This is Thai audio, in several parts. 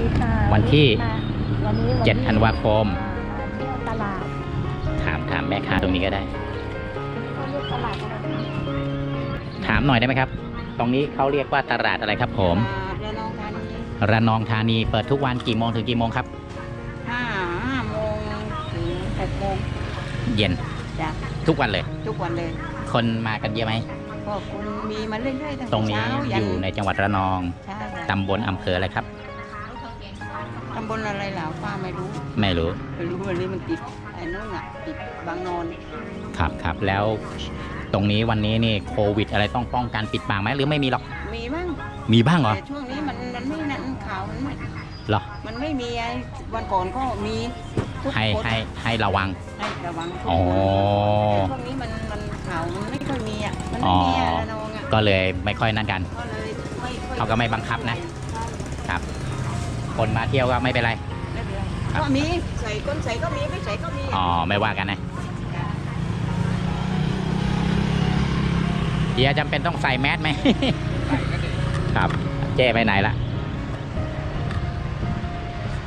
ดีค่ะวันที่มาวันนี้วันที่ 7 ธันวาคม ตลาด ถามถามแม่ค้าตรงนี้ก็ได้เขาเรียกตลาดอะไรคะถามหน่อยได้ไหมครับ ตรงนี้เขาเรียกว่าตลาดอะไรครับผมระนองธานีระนองธานี เปิดทุกวันกี่โมงถึงกี่โมงครับห้าห้าโมงถึงหกโมงเย็น จ้ะทุกวันเลย ทุกวันเลย คนมากันเยอะไหมก็คุณมีมาเรื่อยๆตั้งตแต่รงนี้เช้าอยันยู่ในจังหวัดระนอง ใช่ค่ะตำบลอำเภออะไรครับตำบลอะไรเหล่าป้าไม่รู้ไม่รู้ไม่รู้วันนี้มันติดไอ้นู่นอะติดบางนอนครับครับแล้วตรงนี้วันนี้นี่โควิด อะไรต้องป้องกันปิดปากไหมหรือไม่มีหรอกมีบ้างมีบ้างเหรอแต่ช่วงนี้มันมันไม่นั่นข่าวมันไม่เหรอมันไม่มีไอ้วันก่อนก็มีทุกให้คนให้ให้ระวังให้ระวังทุกอ๋อคนแต่ช่วงนี้มันมันข่าวมันไม่ค่อยมีอะมันไม่มีอะอ๋อระนองอะก็เลยไม่ค่อยนั่นกัน ก็เลยไม่ค่อยเขาก็ไม่บังคับนะ ครับ คนมาเที่ยวก็ไม่เป็นไร ไม่เป็นไรครับ ก็มีใส่ก้นใส่ก็มีไม่ใส่ก็มีอ๋อไม่ว่ากันนะเฮียจำเป็นต้องใส่แมสไหม ครับเจ้ไปไหนละ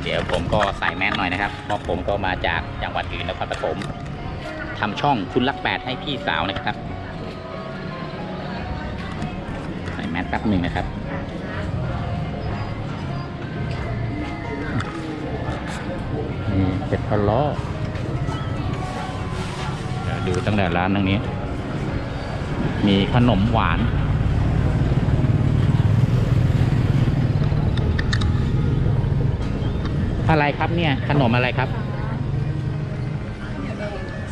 เดี๋ยวผมก็ใส่แมสหน่อยนะครับเพราะผมก็มาจากจังหวัดอื่นนครปฐมทำช่องคุณรักแปดให้พี่สาวนะครับ ใส่แมสแป๊บหนึ่งนะครับ เป็ดพะล้อดูตั้งแต่ร้านตรงนี้ มีขนมหวาน อะไรครับเนี่ยขนมอะไรครับ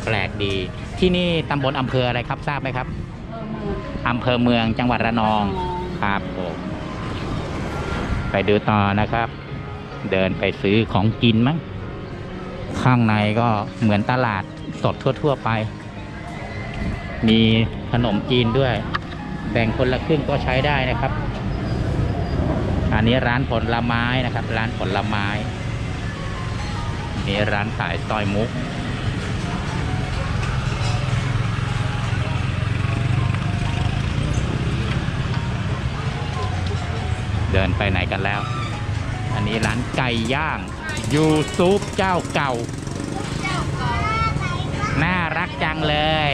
แปลกดีที่นี่ตำบลอำเภออะไรครับทราบไหมครับอำเภอเมืองจังหวัดระนองครับผมไปดูต่อนะครับ เดินไปซื้อของกินมั้ง ข้างในก็เหมือนตลาดสดทั่ว ๆ ไป มีขนมจีนด้วย แบ่งคนละครึ่งก็ใช้ได้นะครับ อันนี้ร้านผลไม้นะครับ ร้านผลไม้นี่ร้านขายซอยมุก เดินไปไหนกันแล้ว อันนี้ร้านไก่ย่าง ยูซูปเจ้าเก่า น่ารักจังเลย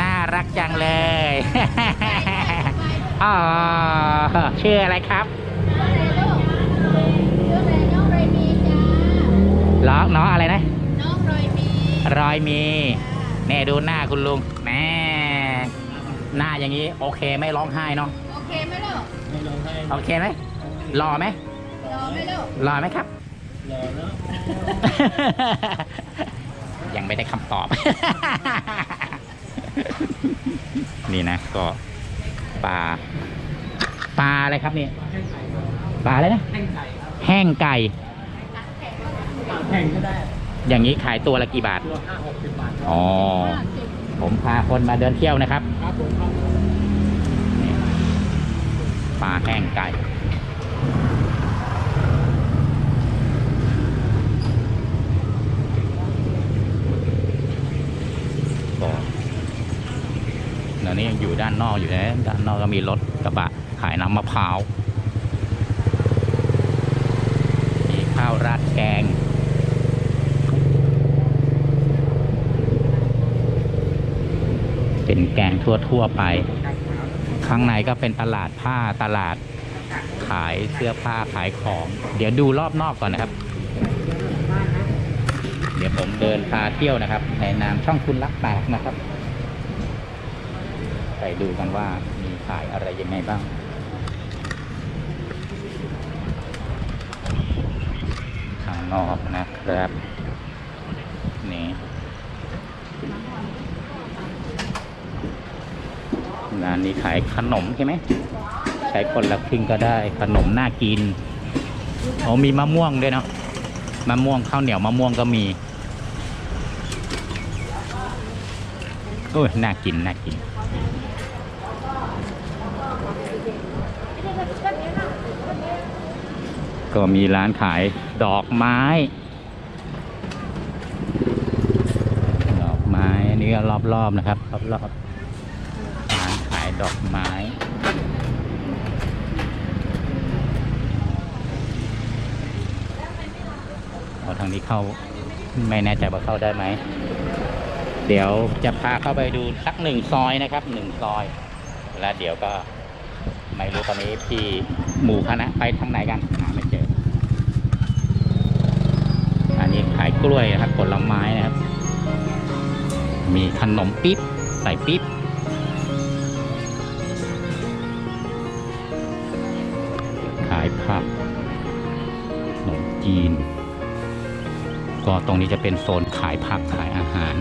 น่ารักจังเลยอ๋อชื่ออะไรครับล้อน้องอะไรนะ น้องรอยมี รอยมีแน่ดูหน้าคุณลุงแหม่หน้าอย่างนี้ โอเคไม่ร้องไห้เนาะ โอเคไหมลูกโอเคไหมรอไหม รอไหมลูกรอไหมครับยังไม่ได้คำตอบ นี่นะก็ปลาปลาอะไรครับเนี่ยปลาอะไรนะแห้งไก่แข่งก็ได้ อย่างนี้ขายตัวละกี่บาทตัวห้าหกสิบบาทอ๋อผมพาคนมาเดินเที่ยวนะครับครับผมครับนี่ปลาแห้งไก่ ก็เดี๋ยวนี้ยังอยู่ด้านนอกอยู่นะด้านนอกก็มีรถกระบะขายน้ำมะพร้าวมีข้าวราดแกงเป็นแกงทั่วๆไป ข้างในก็เป็นตลาดผ้าตลาดขายเสื้อผ้าขายของ เดี๋ยวดูรอบนอกก่อนนะครับ ผมเดินพาเที่ยวนะครับ ในนามช่องคุณรักแปลกนะครับ ไปดูกันว่ามีขายอะไรยังไงบ้างข้างนอกนะครับ นี่ร้านนี้ขายขนมใช่ไหมใช้คนละครึ่งก็ได้ขนมน่ากินโอ้มีมะม่วงด้วยเนาะมะม่วงข้าวเหนียวมะม่วงก็มี โอ้ยน่ากิน น่ากิน ก็มีร้านขายดอกไม้ ดอกไม้อันนี้ก็รอบๆนะครับ รอบๆร้านขายดอกไม้เอาทางนี้เข้าไม่แน่ใจว่าเข้าได้ไหม เดี๋ยวจะพาเข้าไปดูสักหนึ่งซอยนะครับหนึ่งซอย แล้วเดี๋ยวก็ไม่รู้ตอนนี้พี่หมู่คณะไปทางไหนกันหาไม่เจอ อันนี้ขายกล้วยนะครับผลไม้นะครับ มีขนมปิ๊บใส่ปิ๊บขายผักขนมจีน ก็ตรงนี้จะเป็นโซนขายผักขายอาหาร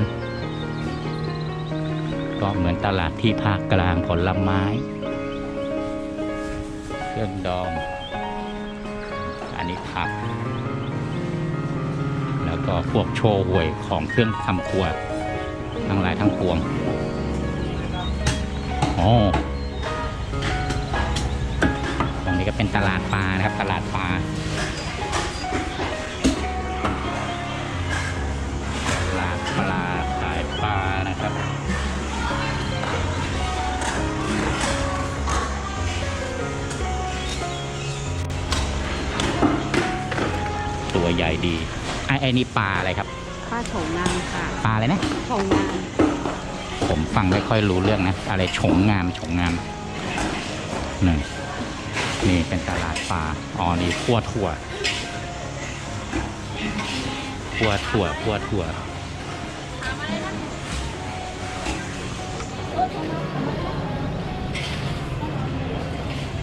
ก็เหมือนตลาดที่ภาคกลางผลไม้ เครื่องดอง อันนี้ผัก แล้วก็พวกโชว์หวยของเครื่องทำครัว ทั้งหลายทั้งปวงอ๋อตรงนี้ก็เป็นตลาดปลานะครับ ตลาดปลา ตัวใหญ่ดีไอ้ไอ้นี่ปลาอะไรครับค่าโฉงงามค่ะปลาอะไรนะ โฉงงาม ผมฟังไม่ค่อยรู้เรื่องนะ อะไรฉงงามฉงงามนี่นี่เป็นตลาดปลาอ๋อนี่ขั่วถั่วขั่วถั่วขั่วถั่ว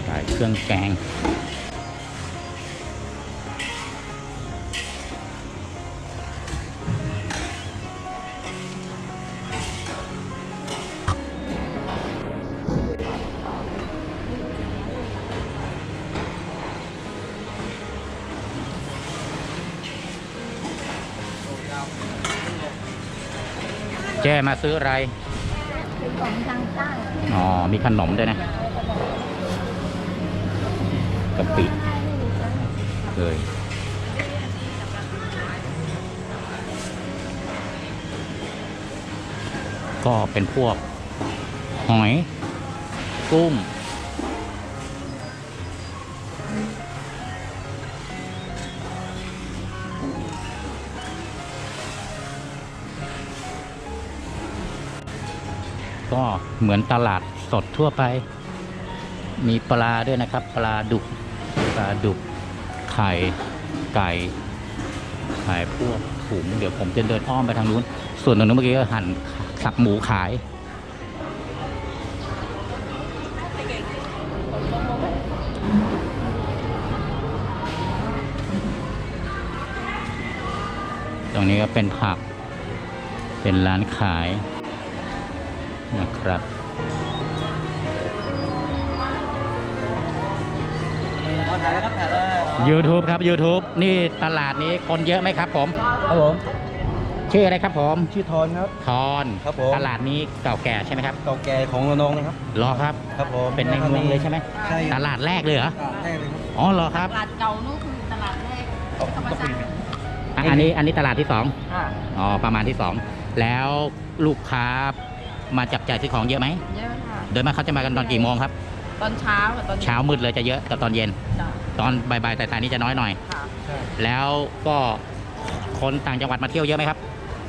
ขายเครื่องแกง จ้มาซื้ออะไรคือของทางใต้อ๋อ มีขนมด้วยนะกะปิเลยก็เป็นพวก หอย กุ้ง เหมือนตลาดสดทั่วไป มีปลาด้วยนะครับ ปลาดุกปลาดุกไข่ไก่ขายพวกถุงเดี๋ยวผมจะเดินอ้อมไปทางนู้น ส่วนตรงนู้นเมื่อกี้ก็หั่นสับหมูขายตรงนี้ก็เป็นผัก เป็นร้านขาย นะครับเอาถ่ายแล้วครับถ่ายแล้ว YouTube ครับ YouTube นี่ตลาดนี้คนเยอะไหมครับผมครับผม ชื่ออะไรครับผม ชื่อทอนครับ ทอนครับผม ตลาดนี้เก่าแก่ใช่ไหมครับ เก่าแก่ของระนองนะครับรอครับ ครับผม เป็นในเมืองเลยใช่ไหมใช่ตลาดแรกเลยเหรอใช่เลยครับ อ๋อรอครับ ตลาดเก่านู่นคือตลาดแรกเอาธรรมต้องชาคุยติกันอะอันนี้อันนี้ตลาดที่สองค่ะอ๋อประมาณที่สอง แล้วลูกค้า มาจับจ่ายซื้อของเยอะไหมเยอะค่ะโดยมากเขาจะมากันตอนกี่โมงครับ ตอนเช้ากับตอนย็นเช้ามืดเลยจะเยอะกับตอนเย็น จ้ะตอนบ่ายๆแต่ายๆนี่จะน้อยหน่อย ค่ะใช่แล้วก็คนต่างจังหวัดมาเที่ยวเยอะไหมครับ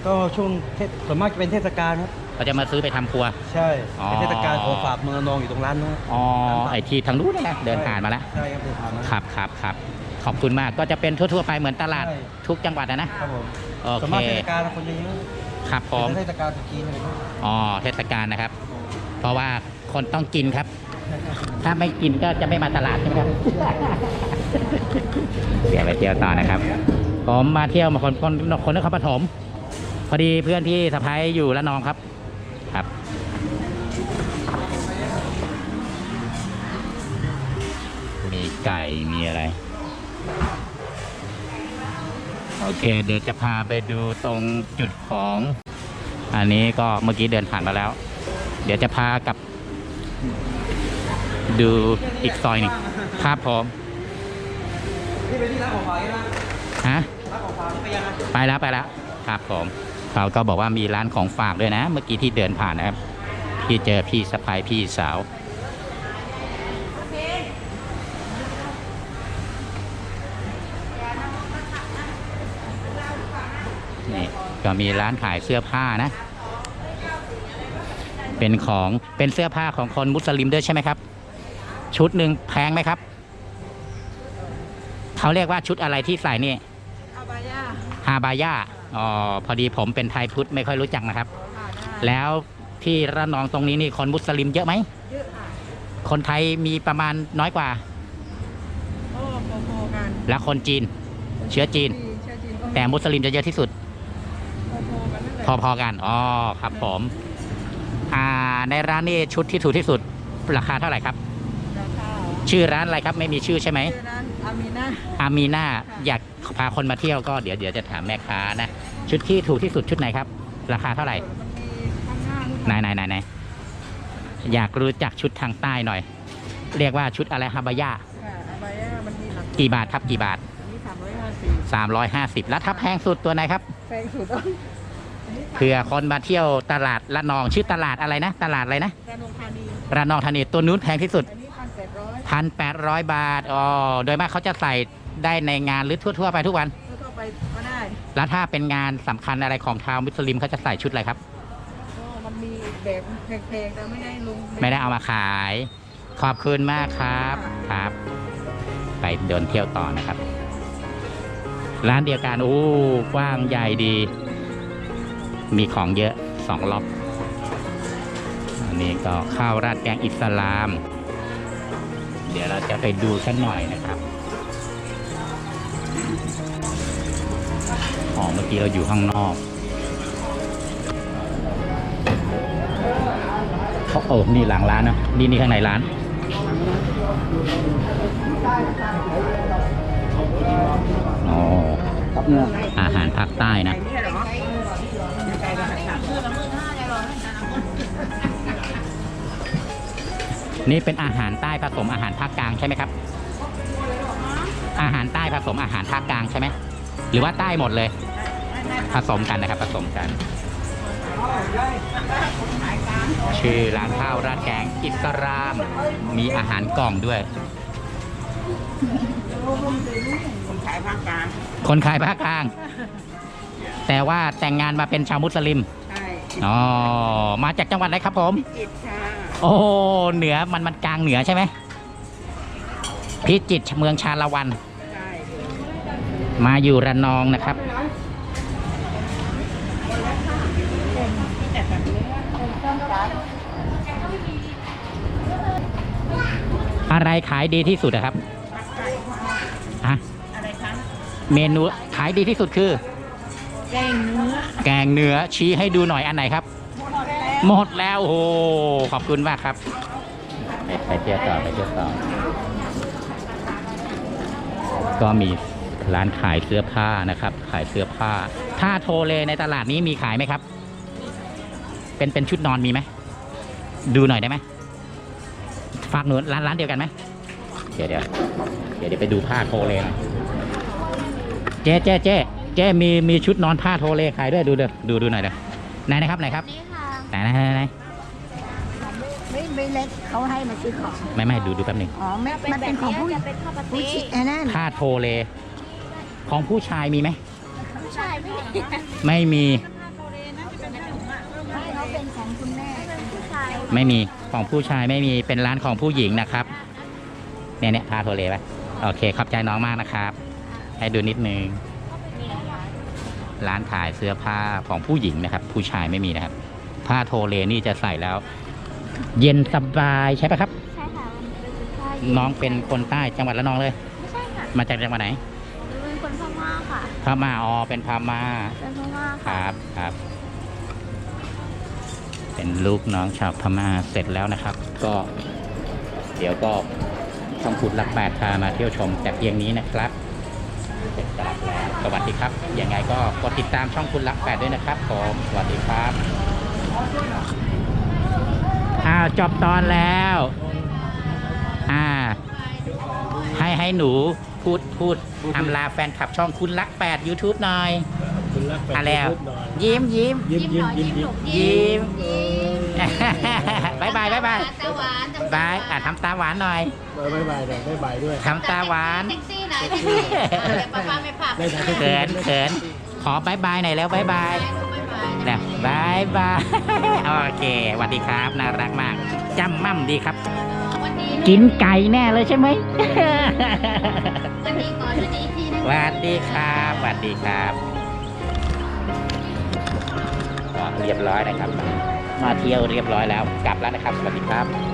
ก็ช่วงเทศส่วนมากจะเป็นเทศกาลครับก็จะมาซื้อไปทำครัว ใช่อ๋อ เป็นเทศกาลของฝากเมืองระนองอยู่ตรงร้านนู้นอ๋อไอทีทางนู้นนี่นะเดินผ่านมาแล้ว ใช่ครับเดินผ่านมา ครับครับครับขอบคุณมากก็จะเป็นทั่ว ๆ ไปเหมือนตลาดใช่ ทุกจังหวัดนะนะครับผมโอส่วนเคมากเทศกาลคนเยอะ ครับผมเป็นเทศกาลตรุษจีนอะไรพวกนี้อ๋อเทศกาลนะครับ เพราะว่าคนต้องกินครับ ถ้าไม่กินก็จะไม่มาตลาดใช่ไหมครับ เดี๋ยวไปเที่ยวต่อนะครับ ผมมาเที่ยวมาคนคนคนนครปฐมพอดีเพื่อนที่สะพ้ายอยู่ละนองครับ ครับ มีไก่มีอะไร โอเค เดี๋ยวจะพาไปดูตรงจุดของ อันนี้ก็เมื่อกี้เดินผ่านมาแล้ว เดี๋ยวจะพากลับ ดูอีกซอยหนึ่งครับผมนี่เป็นที่ร้านของฝากใช่ไหมฮะร้านของฝากนี่ไปยังไงไปแล้วไปแล้วครับผมเขาก็บอกว่ามีร้านของฝากด้วยนะ เมื่อกี้ที่เดินผ่านนะครับ ที่เจอพี่สะพายพี่สาว อ ก็มีร้านขายเสื้อผ้านะ เป็นของเป็นเสื้อผ้าของคนมุสลิมด้วยใช่ไหมครับ ชุดหนึ่งแพงไหมครับ เขาเรียกว่าชุดอะไรที่ใส่นี่อาบายาฮาบายาอ๋อพอดีผมเป็นไทยพุทธไม่ค่อยรู้จักนะครับค่ะได้แล้วที่ระนองตรงนี้นี่คนมุสลิมเยอะไหมเยอะค่ะคนไทยมีประมาณน้อยกว่าโอ้พอๆกัน แล้วคนจีน เชื้อจีนเชื้อจีนก็แต่มุสลิมจะเยอะที่สุด พอๆกันนั่นแหละพอๆกันอ๋อครับผมอ่าในร้านนี่ชุดที่ถูกที่สุดราคาเท่าไหร่ครับ ราคาชื่อร้านอะไรครับไม่มีชื่อใช่ไหม ชื่อร้านอามีนา อามีนาอยากพาคนมาเที่ยวก็เดี๋ยวเดี๋ยวจะถามแม่ค้านะ ชุดที่ถูกที่สุดชุดไหนครับ ราคาเท่าไหร่มันมีข้างหน้าไหนไหนไหนไหนอยากรู้จักชุดทางใต้หน่อย เรียกว่าชุดอะไรฮาบายาค่ะอาบายามันมีหลักกี่บาทครับกี่บาทอันนี้สามร้อยห้าสิบ350 แล้วถ้าแพงสุดตัวไหนครับ แพงสุดต้อง เผื่อคนมาเที่ยวตลาดละนองชื่อตลาดอะไรนะ ตลาดอะไรนะการนงธานีระนองธานีตัวนู้นแพงที่สุดอันนี้พันแปดร้อยพันแปดร้อยบาทอ๋อโดยมากเขาจะใส่ได้ในงานหรือทั่วๆไปทุกวัน ทั่วๆไปก็ได้ แล้วถ้าเป็นงานสำคัญอะไรของชาวมุสลิมเขาจะใส่ชุดอะไรครับ ก็มันมีแบบแพงๆแต่ไม่ได้ลงไม่ได้เอามาขาย ขอบคุณมากครับครับ ไปเดินเที่ยวต่อนะครับ ร้านเดียวกันโอ้กว้างใหญ่ดี มีของเยอะสองล็อกอันนี้ก็ข้าวราดแกงอิสลาม เดี๋ยวเราจะไปดูสักหน่อยนะครับอ๋อเมื่อกี้เราอยู่ข้างนอกเขาโอ้นี่หลังร้านนะนี่นี่ข้างในร้านอ๋อครับเนี่ยอาหารภาคใต้นะ นี่เป็นอาหารใต้ผสมอาหารภาคกลางใช่ไหมครับ อาหารใต้ผสมอาหารภาคกลางใช่ไหมหรือว่าใต้หมดเลย ผสมกันนะครับผสมกัน ชื่อร้านข้าวราดแกงอิสราม มีอาหารกล่องด้วยผมขายภาคกลาง คนขายภาคกลาง แต่ว่าแต่งงานมาเป็นชาวมุสลิมใช่อ๋อมาจากจังหวัดไหนครับผมจิตค่ะ โอ้เหนือมันมันกลางเหนือใช่ไหมพิจิตรเมืองชาละวันใช่มาอยู่ระนองนะครับแต่แบบนี้อะไรขายดีที่สุดอะครับผักไก่อะอะไรคะเมนูขายดีที่สุดคือ แกงเนื้อ แกงเนื้อชี้ให้ดูหน่อยอันไหนครับ หมดแล้วโอ้โหขอบคุณมากครับไปไปเที่ยวต่อไปเที่ยวต่อ ก็มีร้านขายเสื้อผ้านะครับ ขายเสื้อผ้า ถ้าโทเลในตลาดนี้มีขายไหมครับ เป็นเป็นชุดนอนมีไหม ดูหน่อยได้ไหมฝากหนูร้านร้านเดียวกันไหมเดี๋ยวเดี๋ยวเดี๋ยวเดี๋ยวไปดูผ้าโทเลหน่อยเจ๊เจ๊เจ๊เจ๊มีมีชุดนอนผ้าโทเลขายด้วยดูเด้อดูดูหน่อยเด้อไหนนะครับไหนครับนี่ค่ะ ไหนไหนไหนไหนไม่ไม่เล็กเขาให้มาซื้อของ ไม่ไม่ดูดูแป๊บหนึงอ๋อไม่มันเป็นของผู้ผู้ชิอันนั้นผ้าโทเล ของผู้ชายมีไหม ผู้ชายไม่มีไม่มี ไม่เขาเป็นของคุณแม่เป็นผู้ชายไม่มี ของผู้ชายไม่มี เป็นร้านของผู้หญิงนะครับ เนี่ยเนี่ยผ้าโทเลไปโอเค ขอบใจน้องมากนะครับ ให้ดูนิดนึง ร้านขายเสื้อผ้าของผู้หญิงนะครับ ผู้ชายไม่มีนะครับ ผ้าโทเลนี่จะใส่แล้ว เย็นสบายใช่ปะครับ ใช่ค่ะมันเป็นผู้ชายน้องเป็นคนใต้จังหวัดระนองเลย ไม่ใช่ค่ะมาจากจังหวัดไหนเป็นคนพม่าค่ะพม่าอ๋อเป็นพม่าเป็นพม่าคค่ะรับครับ เป็นลูกน้องชาวพม่าเสร็จแล้วนะครับ ก็ เดี๋ยวก็ช่องขุดหลักแปดพามาเที่ยวชมแต่เพียงนี้นะครับเสร็จจากแล้วสวัสดีครับยังไงก็กดติดตามช่องคุณหลักแปดด้วยนะครับผมสวัสดีครับ อ้าวจบตอนแล้ว อ่า ให้ให้หนูพูดพูดอำลาแฟนคลับช่องคุณรักแปด YouTube หน่อยคุณรักแปดอะแล้วรูปหน่อยยิ้มยิ้ม ยิ้มยิ้มยิ้มยิ้มยิ้มบายบายบายบายตาหวานบายอะทำตาหวานหน่อยบายบายหน่อยบายบายด้วย ทำตาหวานเซ็กซี่หน่อยเดี๋ยวป้าป้าไม่พาได้ถ่ายเขินเขินขอบายบายหน่อยแล้วบายบายนะ บายบาย โอเคสวัสดีครับ น่ารักมากจำมั่มดีครับกินไก่แน่เลยใช่ไหม วันนี้ก่อนวันนี้ที่สวัสดีครับสวัสดีครับก็เรียบร้อยนะครับ มาเที่ยวเรียบร้อยแล้ว กลับแล้วนะครับ สวัสดีครับ